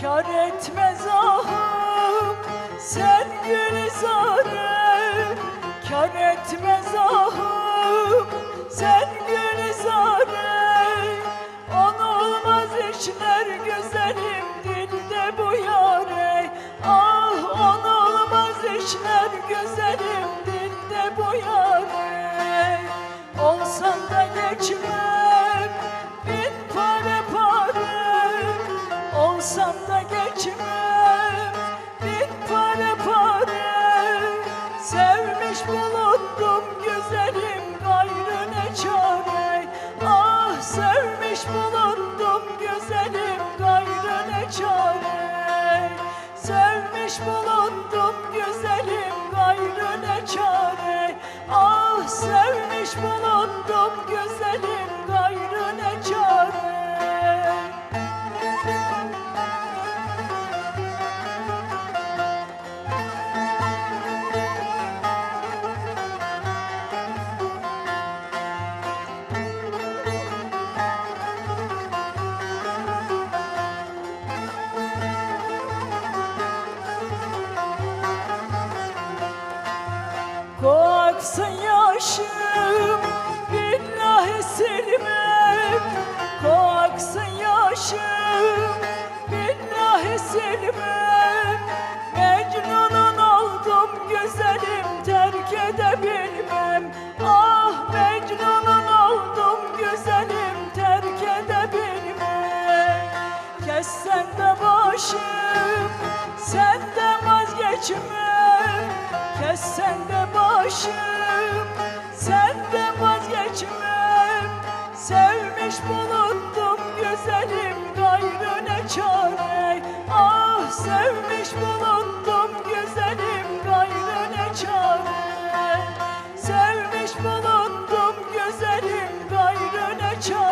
Kar etmez ahım sen gülzarım Kar etmez ahım sen gülzarım An olmaz işler güzelim dilde bu yare. Ah an olmaz işler güzelim dilde bu yare. Olsan da geçmem bin pare pare Olsan geçmem bin pare pare. Sevmiş bulundum güzelim gayrı çare? Ah sevmiş bulundum güzelim gayrı çare? Sevmiş bulundum güzelim gayrı çare? Ah sevmiş bulundum güzelim gayrı ne çare yaşım billahi silmem Koaksın yaşım. Billahi silmem Mecnunun oldum güzelim terk edebilmem. Ah Mecnunun oldum güzelim terk edebilmem. Kessen de başım senden vazgeçmem Kessen de başım senden vazgeçmem Sevmiş bulundum güzelim gayrı ne çare. Ah sevmiş bulundum güzelim gayrı ne çare. Sevmiş bulundum güzelim gayrı ne çare.